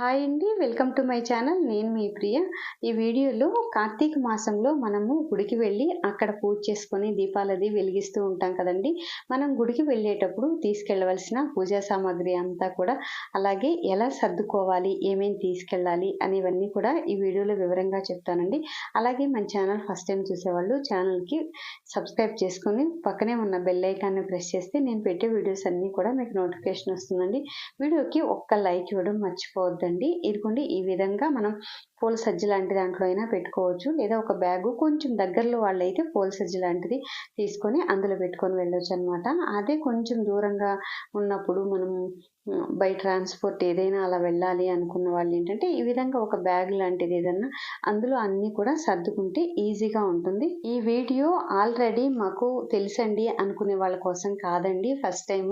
Hi అండి welcome to my channel. నేను మీ ప్రియ. ఈ వీడియోలో కార్తీక మాసంలో మనము గుడికి వెళ్ళి అక్కడ పూజ చేసుకొని దీపాలది వెలిగిస్తూ ఉంటాం కదండి. మనం గుడికి వెళ్ళేటప్పుడు తీసుకెళ్ళవలసిన పూజా సామాగ్రి అంతా కూడా అలాగే ఎలా సర్దుకోవాలి ఏమేమి తీసుకెళ్ళాలి అనేవన్నీ కూడా ఈ వీడియోలో వివరంగా చెప్తానండి. అలాగే మన ఛానల్ ఫస్ట్ టైం చూసేవాళ్ళు ఛానల్కి సబ్స్క్రైబ్ చేసుకొని పక్కనే ఉన్న బెల్ ఐకాన్ని ప్రెస్ చేస్తే నేను పెట్టే వీడియోస్ అన్నీ కూడా మీకు నోటిఫికేషన్ వస్తుందండి. వీడియోకి ఒక్క లైక్ ఇవ్వడం మర్చిపోవద్దండి. ఇదిగోండి ఈ విధంగా మనం పూల సజ్జ లాంటి దాంట్లో అయినా పెట్టుకోవచ్చు. లేదా ఒక బ్యాగు కొంచెం దగ్గరలో వాళ్ళైతే పూల సజ్జ లాంటిది తీసుకొని అందులో పెట్టుకొని వెళ్ళొచ్చు అనమాట అదే కొంచెం దూరంగా ఉన్నప్పుడు మనం బై ట్రాన్స్పోర్ట్ ఏదైనా అలా వెళ్ళాలి అనుకున్న వాళ్ళు ఏంటంటే ఈ విధంగా ఒక బ్యాగ్ లాంటిది ఏదన్నా అందులో అన్నీ కూడా సర్దుకుంటే ఈజీగా ఉంటుంది. ఈ వీడియో ఆల్రెడీ మాకు తెలుసండి అనుకునే వాళ్ళ కోసం కాదండి. ఫస్ట్ టైం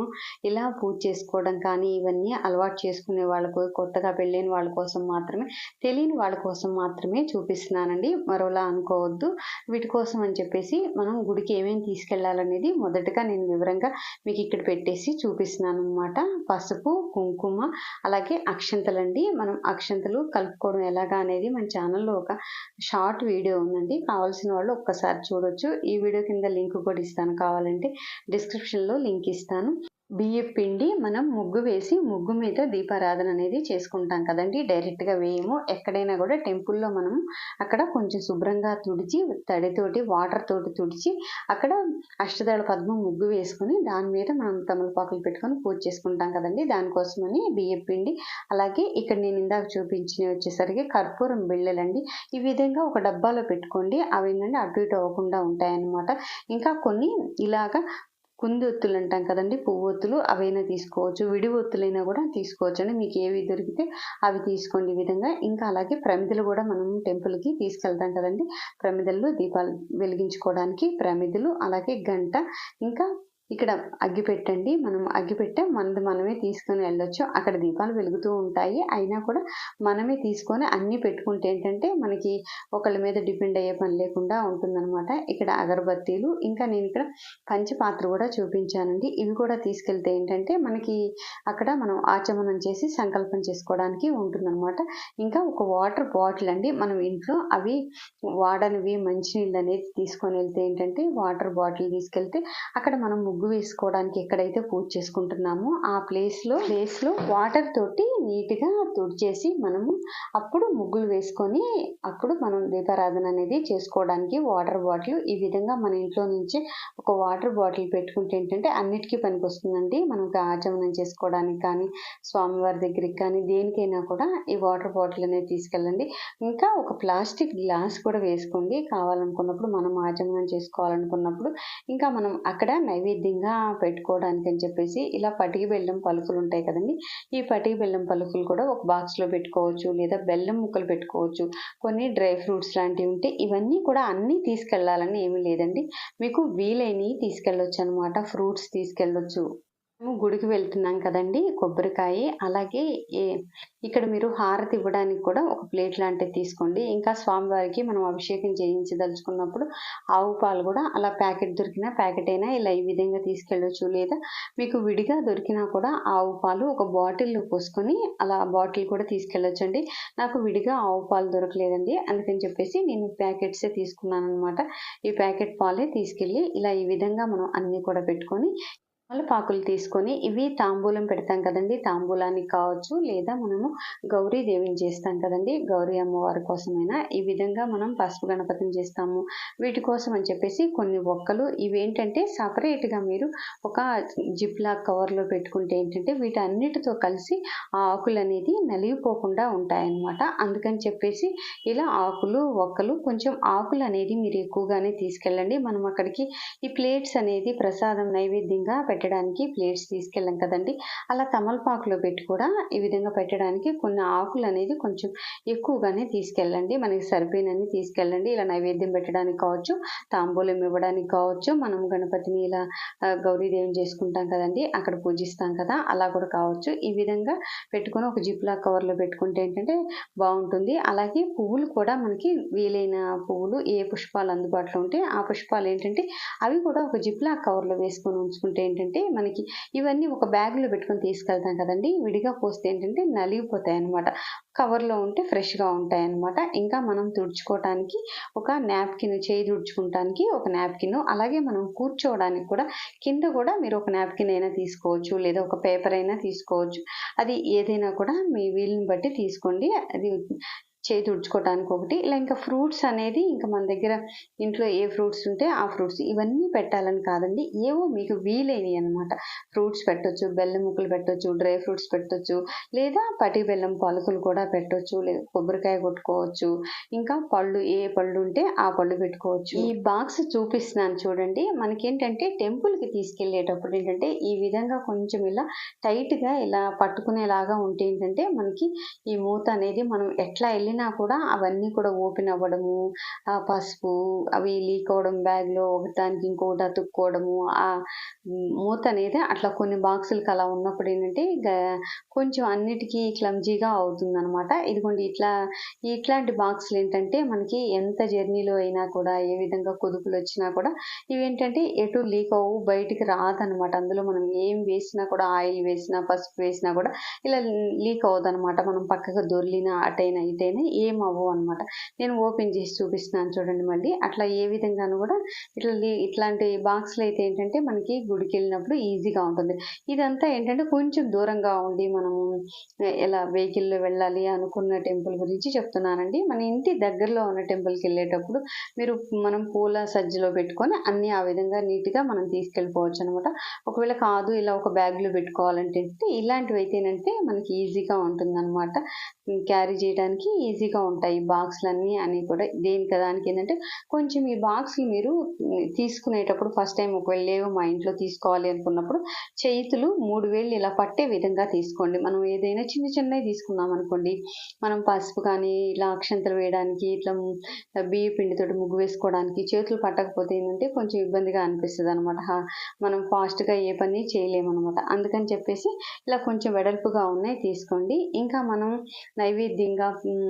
ఇలా పూజ చేసుకోవడం కానీ ఇవన్నీ అలవాటు చేసుకునే వాళ్ళకు కొత్తగా పెళ్ళైన వాళ్ళ కోసం మాత్రమే తెలియని వాళ్ళ కోసం మాత్రమే చూపిస్తున్నానండి. మరోలా అనుకోవద్దు. వీటి కోసం అని చెప్పేసి మనం గుడికి ఏమేమి తీసుకెళ్ళాలనేది మొదటగా నేను వివరంగా మీకు ఇక్కడ పెట్టేసి చూపిస్తున్నాను అనమాట పసుపు కుంకుమ అలాగే అక్షంతలండి. మనం అక్షంతలు కలుపుకోవడం ఎలాగా అనేది మన ఛానల్లో ఒక షార్ట్ వీడియో ఉందండి. కావాల్సిన వాళ్ళు ఒక్కసారి చూడొచ్చు. ఈ వీడియో కింద లింక్ కూడా ఇస్తాను. కావాలంటే డిస్క్రిప్షన్లో లింక్ ఇస్తాను. బియ్యం పిండి మనం ముగ్గు వేసి ముగ్గు మీద దీపారాధన అనేది చేసుకుంటాం కదండి. డైరెక్ట్గా వేయము. ఎక్కడైనా కూడా టెంపుల్లో మనం అక్కడ కొంచెం శుభ్రంగా తుడిచి తడితోటి వాటర్ తోటి తుడిచి అక్కడ అష్టదళ పద్మం ముగ్గు వేసుకొని దాని మీద మనం తమలపాకులు పెట్టుకొని పూజ చేసుకుంటాం కదండి. దానికోసమని బియ్యం పిండి అలాగే ఇక్కడ నేను ఇందాక చూపించిన వచ్చేసరికి కర్పూరం బిళ్ళలండి. ఈ విధంగా ఒక డబ్బాలో పెట్టుకోండి. అవి ఏంటంటే అటు ఇటు అవ్వకుండా ఉంటాయన్నమాట. ఇంకా కొన్ని ఇలాగా కుంది ఒత్తులు అంటాం కదండి పువ్వు ఒత్తులు అవైనా తీసుకోవచ్చు. విడి ఒత్తులైనా కూడా తీసుకోవచ్చు అండి. మీకు ఏవి దొరికితే అవి తీసుకోండి ఈ విధంగా. ఇంకా అలాగే ప్రమిదలు కూడా మనం టెంపుల్కి తీసుకెళ్తాం కదండి. ప్రమిదల్లో దీపాలు వెలిగించుకోవడానికి ప్రమిదలు అలాగే గంట ఇంకా ఇక్కడ అగ్గి పెట్టండి. మనం అగ్గి పెట్టే మనది మనమే తీసుకొని వెళ్ళొచ్చు. అక్కడ దీపాలు వెలుగుతూ ఉంటాయి. అయినా కూడా మనమే తీసుకొని అన్నీ పెట్టుకుంటే ఏంటంటే మనకి ఒకళ్ళ మీద డిపెండ్ అయ్యే పని లేకుండా ఉంటుందన్నమాట. ఇక్కడ అగరబత్తీలు ఇంకా నేను ఇక్కడ పంచపాత్ర కూడా చూపించానండి. ఇవి కూడా తీసుకెళ్తే ఏంటంటే మనకి అక్కడ మనం ఆచమనం చేసి సంకల్పం చేసుకోవడానికి ఉంటుందన్నమాట. ఇంకా ఒక వాటర్ బాటిల్ అండి. మనం ఇంట్లో అవి వాడనివి మంచినీళ్ళు అనేది తీసుకొని వెళ్తే ఏంటంటే వాటర్ బాటిల్ తీసుకెళ్తే అక్కడ మనం ముగ్గు వేసుకోవడానికి ఎక్కడైతే పూజ చేసుకుంటున్నామో ఆ ప్లేస్లో ప్లేస్లో వాటర్ తోటి నీట్గా తుడిచేసి మనము అప్పుడు ముగ్గులు వేసుకొని అప్పుడు మనం దీపారాధన అనేది చేసుకోవడానికి వాటర్ బాటిల్ ఈ విధంగా మన ఇంట్లో నుంచి ఒక వాటర్ బాటిల్ పెట్టుకుంటే ఏంటంటే అన్నిటికీ పనికి వస్తుందండి మనకు ఆచమనం చేసుకోవడానికి కానీ స్వామివారి దగ్గరికి కానీ దేనికైనా కూడా ఈ వాటర్ బాటిల్ అనేది తీసుకెళ్ళండి. ఇంకా ఒక ప్లాస్టిక్ గ్లాస్ కూడా వేసుకోండి. కావాలనుకున్నప్పుడు మనం ఆచమనం చేసుకోవాలనుకున్నప్పుడు ఇంకా మనం అక్కడ నైవేద్యం నైవేద్యంగా పెట్టుకోవడానికి అని చెప్పేసి ఇలా పటికి బెల్లం పలుకులు ఉంటాయి కదండి. ఈ పటికి బెల్లం పలుకులు కూడా ఒక బాక్స్లో పెట్టుకోవచ్చు లేదా బెల్లం ముక్కలు పెట్టుకోవచ్చు. కొన్ని డ్రై ఫ్రూట్స్ లాంటివి ఉంటే ఇవన్నీ కూడా అన్నీ తీసుకెళ్ళాలని ఏమీ లేదండి. మీకు వీలైనవి తీసుకెళ్ళొచ్చు అనమాట ఫ్రూట్స్ తీసుకెళ్ళొచ్చు. గుడికి వెళ్తున్నాం కదండి కొబ్బరికాయ. అలాగే ఏ ఇక్కడ మీరు హారతి ఇవ్వడానికి కూడా ఒక ప్లేట్ లాంటిది తీసుకోండి. ఇంకా స్వామివారికి మనం అభిషేకం చేయించదలుచుకున్నప్పుడు ఆవు పాలు కూడా అలా ప్యాకెట్ దొరికినా ప్యాకెట్ అయినా ఇలా ఈ విధంగా తీసుకెళ్ళొచ్చు. లేదా మీకు విడిగా దొరికినా కూడా ఆవు పాలు ఒక బాటిల్లో పోసుకొని అలా బాటిల్ కూడా తీసుకెళ్ళొచ్చు అండి నాకు విడిగా ఆవు పాలు దొరకలేదండి. అందుకని చెప్పేసి నేను ప్యాకెట్సే తీసుకున్నాను అనమాట ఈ ప్యాకెట్ పాలే తీసుకెళ్ళి ఇలా ఈ విధంగా మనం అన్నీ కూడా పెట్టుకొని తమలపాకులు తీసుకొని ఇవి తాంబూలం పెడతాం కదండి. తాంబూలానికి కావచ్చు లేదా మనము గౌరీ దేవిని చేస్తాం కదండి. గౌరీ అమ్మవారి కోసమైనా ఈ విధంగా మనం పసుపు గణపతిని చేస్తాము. వీటి కోసం అని చెప్పేసి కొన్ని ఒక్కలు ఇవేంటంటే సపరేట్గా మీరు ఒక జిప్లా కవర్లో పెట్టుకుంటే ఏంటంటే వీటన్నిటితో కలిసి ఆ ఆకులు అనేది నలిగిపోకుండా ఉంటాయన్నమాట. అందుకని చెప్పేసి ఇలా ఆకులు ఒక్కలు కొంచెం ఆకులు అనేది మీరు ఎక్కువగానే తీసుకెళ్ళండి. మనం అక్కడికి ఈ ప్లేట్స్ అనేది ప్రసాదం నైవేద్యంగా పెట్టడానికి ప్లేట్స్ తీసుకెళ్ళాం కదండి. అలా తమలపాకులో పెట్టి కూడా ఈ విధంగా పెట్టడానికి కొన్ని ఆకులు అనేది కొంచెం ఎక్కువగానే తీసుకెళ్ళండి. మనకి సరిపోయినన్ని తీసుకెళ్ళండి. ఇలా నైవేద్యం పెట్టడానికి కావచ్చు తాంబూలం ఇవ్వడానికి కావచ్చు మనం గణపతిని ఇలా గౌరీదేవిని చేసుకుంటాం కదండి అక్కడ పూజిస్తాం కదా అలా కూడా కావచ్చు. ఈ విధంగా పెట్టుకొని ఒక జిప్లా కవర్లో పెట్టుకుంటే ఏంటంటే బాగుంటుంది. అలాగే పువ్వులు కూడా మనకి వీలైన పువ్వులు ఏ పుష్పాలు అందుబాటులో ఉంటే ఆ పుష్పాలు ఏంటంటే అవి కూడా ఒక జిప్లా కవర్లో వేసుకొని ఉంచుకుంటే ఏంటంటే ఏంటంటే మనకి ఇవన్నీ ఒక బ్యాగ్లో పెట్టుకొని తీసుకెళ్తాం కదండి. విడిగా పోస్తే ఏంటంటే నలిగిపోతాయి అన్నమాట కవర్లో ఉంటే ఫ్రెష్గా ఉంటాయి అనమాట ఇంకా మనం తుడుచుకోవటానికి ఒక నాప్కిన్ చేయి తుడుచుకోవటానికి ఒక నాప్కిన్. అలాగే మనం కూర్చోవడానికి కూడా కింద కూడా మీరు ఒక నాప్కిన్ అయినా తీసుకోవచ్చు లేదా ఒక పేపర్ అయినా తీసుకోవచ్చు. అది ఏదైనా కూడా మీ వీలుని బట్టి తీసుకోండి. అది చేయి తుడుచుకోవడానికి ఒకటి ఇలా ఇంకా ఫ్రూట్స్ అనేది ఇంకా మన దగ్గర ఇంట్లో ఏ ఫ్రూట్స్ ఉంటే ఆ ఫ్రూట్స్ ఇవన్నీ పెట్టాలని కాదండి. ఏవో మీకు వీలైనవి అనమాట ఫ్రూట్స్ పెట్టొచ్చు బెల్లం ముక్కలు పెట్టొచ్చు డ్రై ఫ్రూట్స్ పెట్టొచ్చు లేదా పటి బెల్లం పలుకులు కూడా పెట్టొచ్చు లేదా కొబ్బరికాయ కొట్టుకోవచ్చు ఇంకా పళ్ళు ఏ పళ్ళు ఉంటే ఆ పళ్ళు పెట్టుకోవచ్చు. ఈ బాక్స్ చూపిస్తున్నాను చూడండి. మనకేంటంటే టెంపుల్కి తీసుకెళ్ళేటప్పుడు ఏంటంటే ఈ విధంగా కొంచెం ఇలా టైట్గా ఇలా పట్టుకునేలాగా ఉంటే ఏంటంటే మనకి ఈ మూత అనేది మనం ఎట్లా వెళ్ళిన కూడా అవన్నీ కూడా ఓపెన్ అవ్వడము ఆ పసుపు అవి లీక్ అవ్వడం బ్యాగ్లో ఒకదానికి ఇంకొకటి అతుక్కోవడము ఆ మూత అనేది అట్లా కొన్ని బాక్సులకి అలా ఉన్నప్పుడు ఏంటంటే కొంచెం అన్నిటికీ క్లమ్జీగా అవుతుంది అనమాట ఇదిగోండి ఇట్లా ఇట్లాంటి బాక్సులు ఏంటంటే మనకి ఎంత జర్నీలో అయినా కూడా ఏ విధంగా కుదుపులు వచ్చినా కూడా ఇవేంటంటే ఎటు లీక్ అవ్వు బయటికి రాదనమాట అందులో మనం ఏం వేసినా కూడా ఆయిల్ వేసినా పసుపు వేసినా కూడా ఇలా లీక్ అవ్వదు అనమాట మనం పక్కకు దొర్లినా అటైనా ఇటైనా ఏం అవ్వవు అనమాట నేను ఓపెన్ చేసి చూపిస్తున్నాను చూడండి మళ్ళీ. అట్లా ఏ విధంగాను కూడా ఇట్లా ఇట్లాంటి బాక్స్లు అయితే ఏంటంటే మనకి గుడికి వెళ్ళినప్పుడు ఈజీగా ఉంటుంది. ఇదంతా ఏంటంటే కొంచెం దూరంగా ఉండి మనము ఎలా వెహికల్లో వెళ్ళాలి అనుకున్న టెంపుల్ గురించి చెప్తున్నానండి. మన ఇంటి దగ్గరలో ఉన్న టెంపుల్కి వెళ్ళేటప్పుడు మీరు మనం పూల సజ్జలో పెట్టుకొని అన్నీ ఆ విధంగా నీట్గా మనం తీసుకెళ్ళిపోవచ్చు అనమాట ఒకవేళ కాదు ఇలా ఒక బ్యాగ్లో పెట్టుకోవాలంటే ఇలాంటివి అయితేనంటే మనకి ఈజీగా ఉంటుందన్నమాట. క్యారీ చేయడానికి ఈజీగా ఉంటాయి ఈ బాక్స్లన్నీ అని కూడా దేనికి దానికి ఏంటంటే కొంచెం ఈ బాక్స్లు మీరు తీసుకునేటప్పుడు ఫస్ట్ టైం ఒకవేళ లేవు మా ఇంట్లో తీసుకోవాలి అనుకున్నప్పుడు చేతులు మూడు వేళ్ళు ఇలా పట్టే విధంగా తీసుకోండి. మనం ఏదైనా చిన్న చిన్నవి తీసుకున్నాం అనుకోండి. మనం పసుపు కానీ ఇలా అక్షంతలు వేయడానికి ఇట్లా బియ్య పిండితోటి ముగ్గు వేసుకోవడానికి చేతులు పట్టకపోతే ఏంటంటే కొంచెం ఇబ్బందిగా అనిపిస్తుంది అనమాట మనం ఫాస్ట్గా ఏ పని చేయలేమన్నమాట. అందుకని చెప్పేసి ఇలా కొంచెం వెడల్పుగా ఉన్నాయి తీసుకోండి. ఇంకా మనం నైవేద్యంగా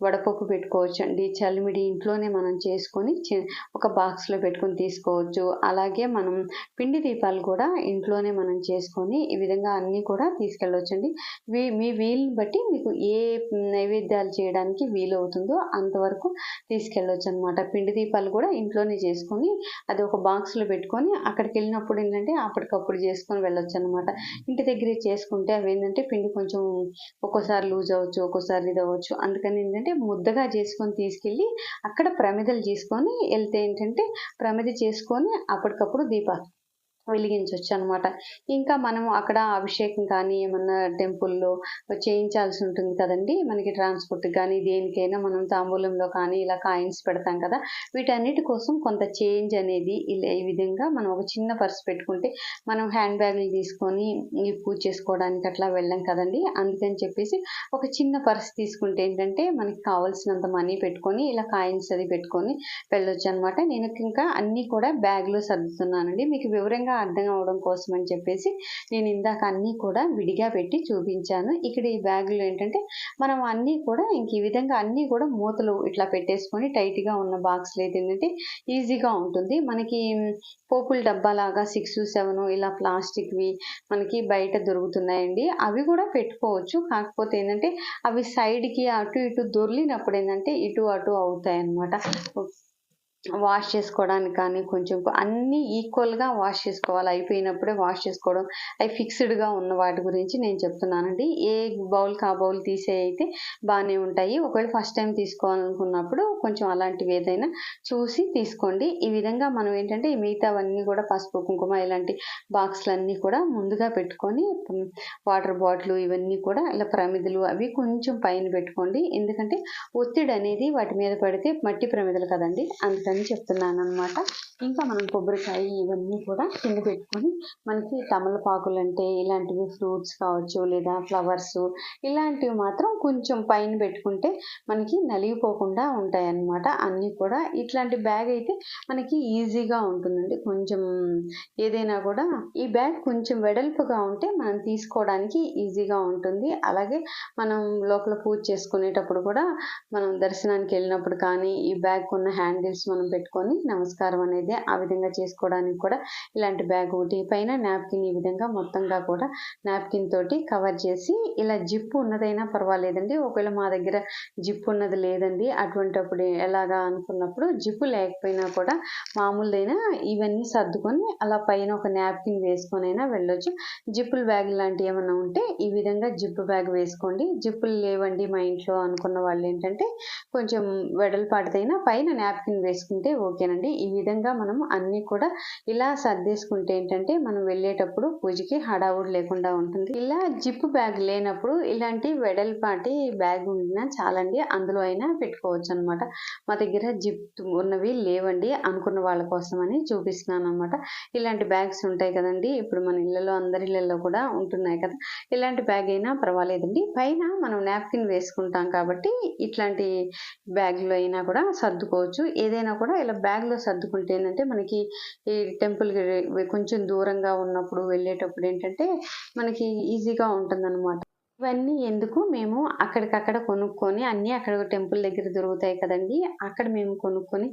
వడపప్పు పెట్టుకోవచ్చు అండి చలిమిడి ఇంట్లోనే మనం చేసుకొని ఒక బాక్స్లో పెట్టుకొని తీసుకోవచ్చు. అలాగే మనం పిండి దీపాలు కూడా ఇంట్లోనే మనం చేసుకొని ఈ విధంగా అన్నీ కూడా తీసుకెళ్ళవచ్చు అండి మీ వీలుని బట్టి మీకు ఏ నైవేద్యాలు చేయడానికి వీలవుతుందో అంతవరకు తీసుకెళ్ళవచ్చు అనమాట పిండి దీపాలు కూడా ఇంట్లోనే చేసుకొని అది ఒక బాక్స్లో పెట్టుకొని అక్కడికి వెళ్ళినప్పుడు ఏంటంటే అప్పటికప్పుడు చేసుకొని వెళ్ళొచ్చు అనమాట ఇంటి దగ్గరే చేసుకుంటే అవి ఏంటంటే పిండి కొంచెం ఒక్కోసారి లూజ్ అవ్వచ్చు ఒక్కోసారి ఇది అవ్వచ్చు. అందుకని ఏంటంటే ముద్దగా చేసుకొని తీసుకెళ్ళి అక్కడ ప్రమిదలు చేసుకొని వెళ్తే ఏంటంటే ప్రమిద చేసుకొని అప్పటికప్పుడు దీప వెలిగించవచ్చు అనమాట ఇంకా మనం అక్కడ అభిషేకం కానీ ఏమన్నా టెంపుల్లో చేయించాల్సి ఉంటుంది కదండి. మనకి ట్రాన్స్పోర్ట్ కానీ దేనికైనా మనం తాంబూలంలో కానీ ఇలా కాయిన్స్ పెడతాం కదా. వీటన్నిటి కోసం కొంత చేంజ్ అనేది ఇలా ఈ విధంగా మనం ఒక చిన్న పర్స్ పెట్టుకుంటే మనం హ్యాండ్ బ్యాగులు తీసుకొని ఈ పూజ చేసుకోవడానికి అట్లా వెళ్ళాం కదండి. అందుకని చెప్పేసి ఒక చిన్న పర్స్ తీసుకుంటే ఏంటంటే మనకి కావాల్సినంత మనీ పెట్టుకొని ఇలా కాయిన్స్ అది పెట్టుకొని వెళ్ళొచ్చు అనమాట నేను ఇంకా అన్నీ కూడా బ్యాగ్లో సర్దుతున్నానండి. మీకు వివరంగా అర్థం అవడం కోసం అని చెప్పేసి నేను ఇందాక అన్నీ కూడా విడిగా పెట్టి చూపించాను. ఇక్కడ ఈ బ్యాగులు ఏంటంటే మనం అన్నీ కూడా ఇంక ఈ విధంగా అన్నీ కూడా మూతలు ఇట్లా పెట్టేసుకొని టైట్గా ఉన్న బాక్స్లు అయితే ఏంటంటే ఈజీగా ఉంటుంది. మనకి పోపుల డబ్బాలాగా సిక్స్ సెవెన్ ఇలా ప్లాస్టిక్వి మనకి బయట దొరుకుతున్నాయండి. అవి కూడా పెట్టుకోవచ్చు. కాకపోతే ఏంటంటే అవి సైడ్కి అటు ఇటు దొర్లినప్పుడు ఏంటంటే ఇటు అటు అవుతాయి అన్నమాట వాష్ చేసుకోవడానికి కానీ కొంచెం అన్నీ ఈక్వల్గా వాష్ చేసుకోవాలి. అయిపోయినప్పుడే వాష్ చేసుకోవడం అవి ఫిక్స్డ్గా ఉన్న వాటి గురించి నేను చెప్తున్నానండి. ఏ బౌల్కి ఆ బౌల్ తీసే అయితే బాగానే ఉంటాయి. ఒకవేళ ఫస్ట్ టైం తీసుకోవాలనుకున్నప్పుడు కొంచెం అలాంటివి ఏదైనా చూసి తీసుకోండి. ఈ విధంగా మనం ఏంటంటే మిగతావన్నీ కూడా పసుపు కుంకుమ ఇలాంటి బాక్స్లన్నీ కూడా ముందుగా పెట్టుకొని వాటర్ బాటిల్ ఇవన్నీ కూడా ఇలా ప్రమిదలు అవి కొంచెం పైన పెట్టుకోండి. ఎందుకంటే ఒత్తిడి అనేది వాటి మీద పడితే మట్టి ప్రమిదలు కదండి. అందుకని చెప్తున్నాను అనమాట ఇంకా మనం కొబ్బరికాయ ఇవన్నీ కూడా కింద పెట్టుకొని మనకి తమలపాకులు అంటే ఇలాంటివి ఫ్రూట్స్ కావచ్చు లేదా ఫ్లవర్స్ ఇలాంటివి మాత్రం కొంచెం పైన పెట్టుకుంటే మనకి నలిగిపోకుండా ఉంటాయి అన్నమాట అన్నీ కూడా ఇట్లాంటి బ్యాగ్ అయితే మనకి ఈజీగా ఉంటుందండి. కొంచెం ఏదైనా కూడా ఈ బ్యాగ్ కొంచెం వెడల్పుగా ఉంటే మనం తీసుకోవడానికి ఈజీగా ఉంటుంది. అలాగే మనం లోపల పూజ చేసుకునేటప్పుడు కూడా మనం దర్శనానికి వెళ్ళినప్పుడు కానీ ఈ బ్యాగ్ ఉన్న హ్యాండిల్స్ మనం మనం పెట్టుకొని నమస్కారం అనేది ఆ విధంగా చేసుకోవడానికి కూడా ఇలాంటి బ్యాగ్ ఒకటి పైన నాప్కిన్ ఈ విధంగా మొత్తంగా కూడా నాప్కిన్ తోటి కవర్ చేసి ఇలా జిప్ ఉన్నదైనా పర్వాలేదండి. ఒకవేళ మా దగ్గర జిప్ ఉన్నది లేదండి. అటువంటిప్పుడు ఎలాగా అనుకున్నప్పుడు జిప్పు లేకపోయినా కూడా మామూలుదైనా ఇవన్నీ సర్దుకొని అలా పైన ఒక నాప్కిన్ వేసుకొని అయినా వెళ్ళొచ్చు. జిప్పుల బ్యాగ్ లాంటివి ఏమైనా ఉంటే ఈ విధంగా జిప్పు బ్యాగ్ వేసుకోండి. జిప్పులు లేవండి మా ఇంట్లో అనుకున్న వాళ్ళు ఏంటంటే కొంచెం వెడల్పాటిదైనా పైన నాప్కిన్ చేసుకుంటే ఓకేనండి. ఈ విధంగా మనం అన్నీ కూడా ఇలా సర్దేసుకుంటే ఏంటంటే మనం వెళ్ళేటప్పుడు పూజకి హడావుడు లేకుండా ఉంటుంది. ఇలా జిప్ బ్యాగ్ లేనప్పుడు ఇలాంటి వెడల్పాటి బ్యాగ్ ఉండినా చాలండి. అందులో అయినా పెట్టుకోవచ్చు అనమాట మా దగ్గర జిప్ ఉన్నవి లేవండి అనుకున్న వాళ్ళ కోసం అని చూపిస్తున్నాను అనమాట ఇలాంటి బ్యాగ్స్ ఉంటాయి కదండి. ఇప్పుడు మన ఇళ్ళలో అందరి ఇళ్ళల్లో కూడా ఉంటున్నాయి కదా. ఇలాంటి బ్యాగ్ అయినా పర్వాలేదండి. పైన మనం నాప్కిన్ వేసుకుంటాం కాబట్టి ఇట్లాంటి బ్యాగ్లో అయినా కూడా సర్దుకోవచ్చు. ఏదైనా కూడా ఇలా బ్యాగ్లో సర్దుకుంటే ఏంటంటే మనకి ఈ టెంపుల్కి కొంచెం దూరంగా ఉన్నప్పుడు వెళ్ళేటప్పుడు ఏంటంటే మనకి ఈజీగా ఉంటుందన్నమాట. ఇవన్నీ ఎందుకు మేము అక్కడికక్కడ కొనుక్కొని అన్నీ అక్కడ టెంపుల్ దగ్గర దొరుకుతాయి కదండి అక్కడ మేము కొనుక్కొని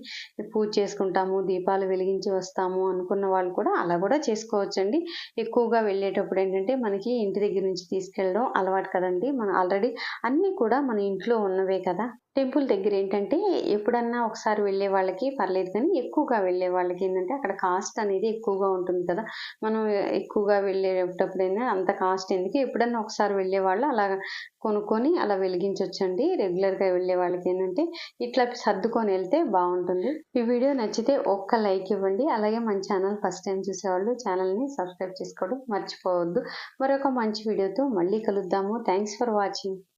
పూజ చేసుకుంటాము దీపాలు వెలిగించి వస్తాము అనుకున్న వాళ్ళు కూడా అలా కూడా చేసుకోవచ్చండి. ఎక్కువగా వెళ్ళేటప్పుడు ఏంటంటే మనకి ఇంటి దగ్గర నుంచి తీసుకెళ్ళడం అలవాటు కదండి మనం ఆల్రెడీ అన్నీ కూడా మన ఇంట్లో ఉన్నవే కదా. టెంపుల్ దగ్గర ఏంటంటే ఎప్పుడన్నా ఒకసారి వెళ్ళే వాళ్ళకి పర్లేదు కానీ ఎక్కువగా వెళ్ళే వాళ్ళకి ఏంటంటే అక్కడ కాస్ట్ అనేది ఎక్కువగా ఉంటుంది కదా. మనం ఎక్కువగా వెళ్ళేటప్పుడైనా అంత కాస్ట్ ఎందుకు? ఎప్పుడన్నా ఒకసారి వెళ్ళే వాళ్ళు అలా కొనుక్కొని అలా వెలిగించవచ్చండి రెగ్యులర్గా వెళ్ళే వాళ్ళకి ఏంటంటే ఇట్లా సర్దుకొని వెళ్తే బాగుంటుంది. ఈ వీడియో నచ్చితే ఒక్క లైక్ ఇవ్వండి. అలాగే మన ఛానల్ ఫస్ట్ టైం చూసేవాళ్ళు ఛానల్ని సబ్స్క్రైబ్ చేసుకోవడం మర్చిపోవద్దు. మరొక మంచి వీడియోతో మళ్ళీ కలుద్దాము. Thanks for watching.